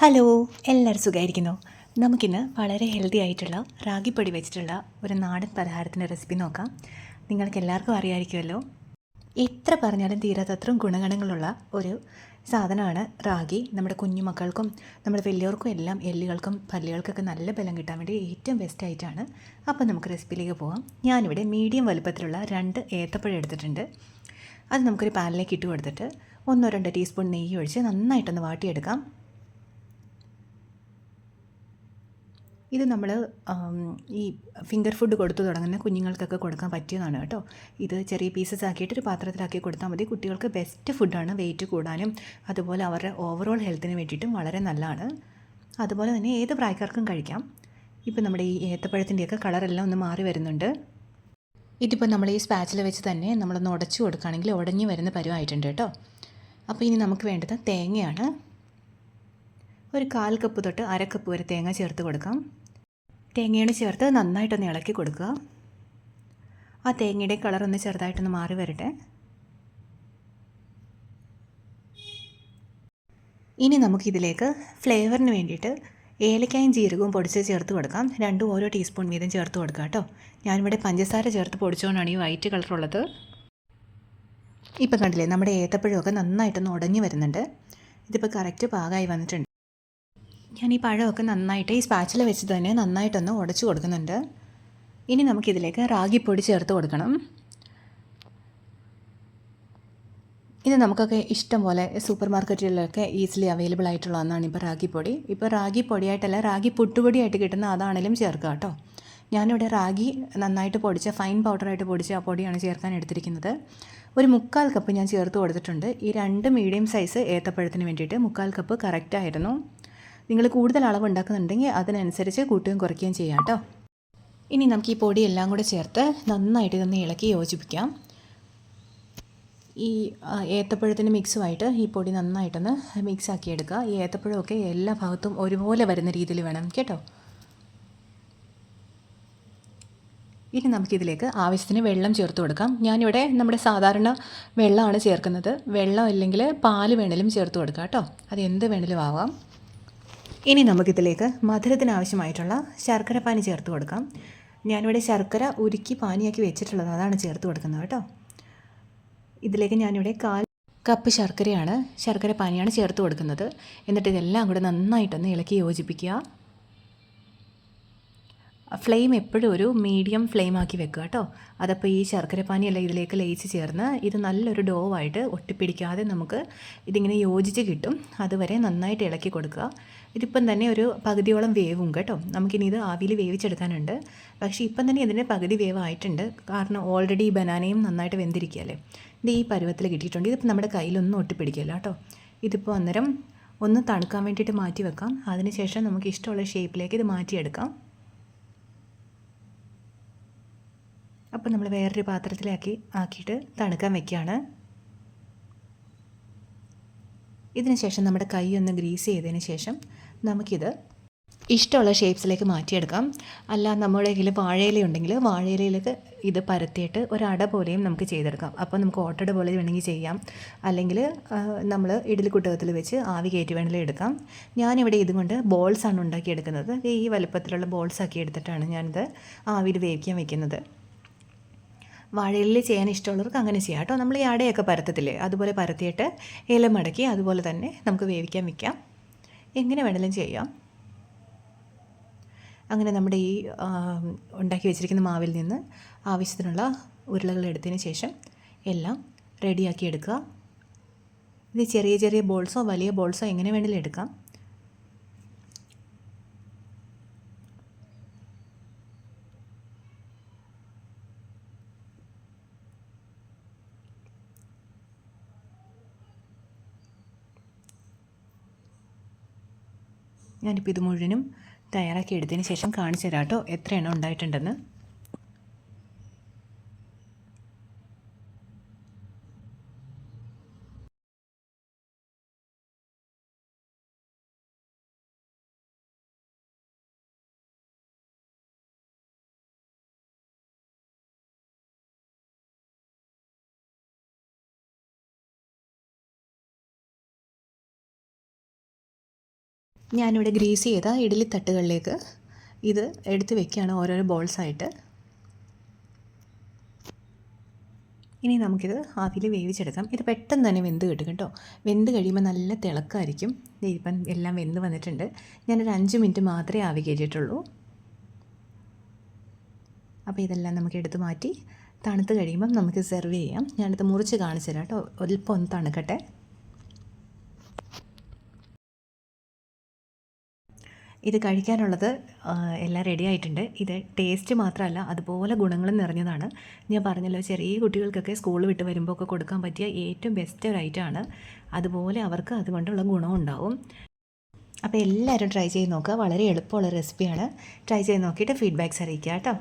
Hello എല്ലാവരും സുഖമായിരിക്കുന്നു നമുക്കിന്ന് വളരെ ഹെൽത്തി ആയിട്ടുള്ള റാഗിപ്പൊടി വെച്ചിട്ടുള്ള ഒരു നാടൻ പലഹാരത്തിന്റെ റെസിപ്പി നോക്കാം. നിങ്ങൾക്ക് എല്ലാവർക്കും അറിയാമായിരിക്കുമല്ലോ എത്ര പറഞ്ഞാലും തീരാത്തത്രയും ഗുണഗണങ്ങളുള്ള ഒരു സാധനമാണ് റാഗി. നമ്മുടെ കുഞ്ഞുമക്കൾക്കും നമ്മുടെ വലിയവർക്കും എല്ലാം എല്ലുകൾക്കും പല്ലുകൾക്കൊക്കെ നല്ല ബലം കിട്ടാൻ വേണ്ടി ഏറ്റവും ബെസ്റ്റ് ആയിട്ടാണ്. അപ്പോൾ നമുക്ക് റെസിപ്പിയിലേക്ക് പോകാം ഞാനിവിടെ മീഡിയം വലുപ്പത്തിലുള്ള രണ്ട് ഏത്തപ്പഴം എടുത്തിട്ടുണ്ട്. അത് നമുക്കൊരു പാനിലേക്ക് ഇട്ട് കൊടുത്തിട്ട് ഒന്നോ രണ്ടോ ടീസ്പൂൺ നെയ്യ് ഒഴിച്ച് നന്നായിട്ടൊന്ന് വാട്ടിയെടുക്കാം. ഇത് നമ്മൾ ഈ ഫിംഗർ ഫുഡ് കൊടുത്തു തുടങ്ങുന്ന കുഞ്ഞുങ്ങൾക്കൊക്കെ കൊടുക്കാൻ പറ്റിയതാണ് കേട്ടോ. ഇത് ചെറിയ പീസസ് ആക്കിയിട്ട് ഒരു പാത്രത്തിലാക്കി കൊടുത്താൽ മതി. കുട്ടികൾക്ക് ബെസ്റ്റ് ഫുഡാണ് വെയിറ്റ് കൂടാനും അതുപോലെ അവരുടെ ഓവറോൾ ഹെൽത്തിന് വേണ്ടിയിട്ടും വളരെ നല്ലതാണ്. അതുപോലെ തന്നെ ഏത് പ്രായക്കാർക്കും കഴിക്കാം. ഇപ്പം നമ്മുടെ ഈ ഏത്തപ്പഴത്തിന്റെയൊക്കെ കളറെല്ലാം ഒന്ന് മാറി വരുന്നുണ്ട്. ഇതിപ്പോൾ നമ്മൾ ഈ സ്പാച്ചിൽ വെച്ച് തന്നെ നമ്മളൊന്ന് ഉടച്ചു കൊടുക്കുകയാണെങ്കിൽ ഉടഞ്ഞു വരുന്ന പരുവായിട്ടുണ്ട് കേട്ടോ. അപ്പോൾ ഇനി നമുക്ക് വേണ്ടത് തേങ്ങയാണ്. ഒരു കാൽ കപ്പ് തൊട്ട് അര കപ്പ് വരെ തേങ്ങ ചേർത്ത് കൊടുക്കാം. തേങ്ങയാണ് ചേർത്ത് നന്നായിട്ടൊന്ന് ഇളക്കി കൊടുക്കുക. ആ തേങ്ങയുടെ കളർ ഒന്ന് ചെറുതായിട്ടൊന്ന് മാറി വരട്ടെ. ഇനി നമുക്കിതിലേക്ക് ഫ്ലേവറിന് വേണ്ടിയിട്ട് ഏലക്കായും ജീരകവും പൊടിച്ച് ചേർത്ത് കൊടുക്കാം. രണ്ടും ഓരോ ടീസ്പൂൺ വീതം ചേർത്ത് കൊടുക്കുക കേട്ടോ. ഞാനിവിടെ പഞ്ചസാര ചേർത്ത് പൊടിച്ചുകൊണ്ടാണ് ഈ വൈറ്റ് കളറുള്ളത് ഇപ്പം കണ്ടില്ലേ നമ്മുടെ ഏത്തപ്പഴമൊക്കെ നന്നായിട്ടൊന്ന് ഉടഞ്ഞു വരുന്നുണ്ട്. ഇതിപ്പോൾ കറക്റ്റ് പാകമായി വന്നിട്ടുണ്ട്. ഞാൻ ഈ പഴമൊക്കെ നന്നായിട്ട് ഈ സ്പാച്ചിൽ വെച്ച് തന്നെ നന്നായിട്ടൊന്ന് ഉടച്ചു കൊടുക്കുന്നുണ്ട്. ഇനി നമുക്കിതിലേക്ക് റാഗിപ്പൊടി ചേർത്ത് കൊടുക്കണം. ഇത് നമുക്കൊക്കെ ഇഷ്ടം പോലെ സൂപ്പർ മാർക്കറ്റുകളിലൊക്കെ ഈസിലി അവൈലബിൾ ആയിട്ടുള്ള ഒന്നാണ് ഇപ്പോൾ റാഗിപ്പൊടി. ഇപ്പോൾ റാഗി പൊടിയായിട്ടല്ല റാഗി പുട്ടുപൊടിയായിട്ട് കിട്ടുന്ന അതാണെങ്കിലും ചേർക്കുക കേട്ടോ. ഞാനിവിടെ റാഗി നന്നായിട്ട് പൊടിച്ച ഫൈൻ പൗഡറായിട്ട് പൊടിച്ച ആ പൊടിയാണ് ചേർക്കാൻ എടുത്തിരിക്കുന്നത്. ഒരു മുക്കാൽ കപ്പ് ഞാൻ ചേർത്ത് കൊടുത്തിട്ടുണ്ട്. ഈ രണ്ട് മീഡിയം സൈസ് ഏത്തപ്പഴത്തിന് വേണ്ടിയിട്ട് മുക്കാൽ കപ്പ് കറക്റ്റായിരുന്നു നിങ്ങൾ കൂടുതൽ അളവ് ഉണ്ടാക്കുന്നുണ്ടെങ്കിൽ അതിനനുസരിച്ച് കൂട്ടുകയും കുറയ്ക്കുകയും ചെയ്യാം കേട്ടോ. ഇനി നമുക്ക് ഈ പൊടി എല്ലാം കൂടെ ചേർത്ത് നന്നായിട്ട് ഇതൊന്ന് ഇളക്കി യോജിപ്പിക്കാം. ഈ ഏത്തപ്പഴത്തിന്റെ മിക്സുമായിട്ട് ഈ പൊടി നന്നായിട്ടൊന്ന് മിക്സ് ആക്കി എടുക്കുക. ഈ ഏത്തപ്പഴമൊക്കെ എല്ലാ ഭാഗത്തും ഒരുപോലെ വരുന്ന രീതിയിൽ വേണം കേട്ടോ. ഇനി നമുക്കിതിലേക്ക് ആവശ്യത്തിന് വെള്ളം ചേർത്ത് കൊടുക്കാം. ഞാനിവിടെ നമ്മുടെ സാധാരണ വെള്ളമാണ് ചേർക്കുന്നത്. വെള്ളം അല്ലെങ്കിൽ പാൽ വേണേലും ചേർത്ത് കൊടുക്കാം കേട്ടോ. അത് എന്ത് വേണേലും ആവാം. ഇനി നമുക്കിതിലേക്ക് മധുരത്തിന് ആവശ്യമായിട്ടുള്ള ശർക്കര പാനി ചേർത്ത് കൊടുക്കാം. ഞാനിവിടെ ശർക്കര ഉരുക്കി പാനിയാക്കി വെച്ചിട്ടുള്ളത് അതാണ് ചേർത്ത് കൊടുക്കുന്നത് കേട്ടോ. ഇതിലേക്ക് ഞാനിവിടെ കാൽ കപ്പ് ശർക്കരയാണ് ശർക്കര പാനിയാണ് ചേർത്ത് കൊടുക്കുന്നത്. എന്നിട്ട് ഇതെല്ലാം കൂടെ നന്നായിട്ടൊന്ന് ഇളക്കി യോജിപ്പിക്കുക. ഫ്ലെയിം എപ്പോഴും ഒരു മീഡിയം ഫ്ലെയിം ആക്കി വെക്കുക കേട്ടോ. അതപ്പോൾ ഈ ശർക്കരപ്പാനിയല്ല ഇതിലേക്ക് ലയിച്ച് ചേർന്ന് ഇത് നല്ലൊരു ഡോ ആയിട്ട് ഒട്ടിപ്പിടിക്കാതെ നമുക്ക് ഇതിങ്ങനെ യോജിച്ച് കിട്ടും. അതുവരെ നന്നായിട്ട് ഇളക്കി കൊടുക്കുക. ഇതിപ്പം തന്നെ ഒരു പകുതിയോളം വേവും കേട്ടോ. നമുക്കിനി ഇത് ആവിയിൽ വേവിച്ചെടുക്കാനുണ്ട്. പക്ഷേ ഇപ്പം തന്നെ ഇതിന്റെ പകുതി വേവായിട്ടുണ്ട്. കാരണം ഓൾറെഡി ബനാനയും നന്നായിട്ട് വെന്തിരിക്കുകയല്ലേ. ഇത് ഈ പരുവത്തിൽ കിട്ടിയിട്ടുണ്ട്. ഇതിപ്പോൾ നമ്മുടെ കയ്യിലൊന്നും ഒട്ടിപ്പിടിക്കില്ല കേട്ടോ. ഇതിപ്പോൾ അന്നേരം ഒന്ന് തണുക്കാൻ വേണ്ടിയിട്ട് മാറ്റി വെക്കാം. അതിനുശേഷം നമുക്ക് ഇഷ്ടമുള്ള ഷേപ്പിലേക്ക് ഇത് മാറ്റിയെടുക്കാം. അപ്പോൾ നമ്മൾ വേറൊരു പാത്രത്തിലാക്കി ആക്കിയിട്ട് തണുക്കാൻ വെക്കുകയാണ് ഇതിന് ശേഷം നമ്മുടെ കൈ ഒന്ന് ഗ്രീസ് ചെയ്തതിന് ശേഷം നമുക്കിത് ഇഷ്ടമുള്ള ഷേപ്സിലേക്ക് മാറ്റിയെടുക്കാം. അല്ല നമ്മുടെ വാഴയില ഉണ്ടെങ്കിൽ വാഴയിലയിലേക്ക് ഇത് പരത്തിയിട്ട് ഒരട പോലെയും നമുക്ക് ചെയ്തെടുക്കാം. അപ്പോൾ നമുക്ക് ഓട്ടട പോലെ വേണമെങ്കിൽ ചെയ്യാം. അല്ലെങ്കിൽ നമ്മൾ ഇഡലി കുട്ടകത്തിൽ വെച്ച് ആവി കയറ്റി വേണമെങ്കിൽ എടുക്കാം. ഞാനിവിടെ ഇതുകൊണ്ട് ബോൾസാണ് ഉണ്ടാക്കിയെടുക്കുന്നത്. ഈ വലുപ്പത്തിലുള്ള ബോൾസാക്കി എടുത്തിട്ടാണ് ഞാനിത് ആവിയിൽ വേവിക്കാൻ വെക്കുന്നത്. വാഴയിലിൽ ചെയ്യാൻ ഇഷ്ടമുള്ളവർക്ക് അങ്ങനെ ചെയ്യാം കേട്ടോ. നമ്മൾ ഈ അടയൊക്കെ പരത്തത്തില്ലേ? അതുപോലെ പരത്തിയിട്ട് ഇല മടക്കി അതുപോലെ തന്നെ നമുക്ക് വേവിക്കാൻ വയ്ക്കാം എങ്ങനെ വേണമെങ്കിലും ചെയ്യാം. അങ്ങനെ നമ്മുടെ ഈ ഉണ്ടാക്കി വെച്ചിരിക്കുന്ന മാവിൽ നിന്ന് ആവശ്യത്തിനുള്ള ഉരുളകൾ എടുത്തതിന് ശേഷം എല്ലാം റെഡിയാക്കി എടുക്കുക. ഇത് ചെറിയ ചെറിയ ബോൾസോ വലിയ ബോൾസോ എങ്ങനെ വേണമെങ്കിലും എടുക്കാം. ഞാനിപ്പോൾ ഇത് മുഴുവനും തയ്യാറാക്കി എടുത്തതിന് ശേഷം കാണിച്ചു തരാം കേട്ടോ. എത്ര എണ്ണം ഉണ്ടായിട്ടുണ്ടെന്ന്. ഞാനിവിടെ ഗ്രീസ് ചെയ്ത ഇഡ്ഡലി തട്ടുകളിലേക്ക് ഇത് എടുത്ത് വെക്കുകയാണ് ഓരോരോ ബോൾസായിട്ട്. ഇനി നമുക്കിത് ആവിയിൽ വേവിച്ചെടുക്കാം. ഇത് പെട്ടെന്ന് തന്നെ വെന്ത് കിട്ടും കേട്ടോ. വെന്ത് കഴിയുമ്പോൾ നല്ല തിളക്കമായിരിക്കും ഇപ്പം എല്ലാം വെന്ത് വന്നിട്ടുണ്ട്. ഞാനൊരു അഞ്ച് മിനിറ്റ് മാത്രമേ ആവി കയറ്റിയിട്ടുള്ളൂ അപ്പോൾ ഇതെല്ലാം നമുക്ക് എടുത്ത് മാറ്റി തണുത്ത് കഴിയുമ്പം നമുക്ക് സെർവ് ചെയ്യാം. ഞാനിത് മുറിച്ച് കാണിച്ചു തരാം കേട്ടോ. ഒലിപ്പം ഒന്ന് തണുക്കട്ടെ. ഇത് കഴിക്കാനുള്ളത് എല്ലാം റെഡി ആയിട്ടുണ്ട്. ഇത് ടേസ്റ്റ് മാത്രമല്ല അതുപോലെ ഗുണങ്ങളും നിറഞ്ഞതാണ്. ഞാൻ പറഞ്ഞല്ലോ ചെറിയ കുട്ടികൾക്കൊക്കെ സ്കൂൾ വിട്ട് വരുമ്പോൾ ഒക്കെ കൊടുക്കാൻ പറ്റിയ ഏറ്റവും ബെസ്റ്റ് ഒരു ഐറ്റമാണ് അതുപോലെ അവർക്ക് അതുകൊണ്ടുള്ള ഗുണവും ഉണ്ടാവും. അപ്പോൾ എല്ലാവരും ട്രൈ ചെയ്ത് നോക്കുക. വളരെ എളുപ്പമുള്ള റെസിപ്പിയാണ് ട്രൈ ചെയ്ത് നോക്കിയിട്ട് ഫീഡ്ബാക്ക്സ് അറിയിക്കുക കേട്ടോ.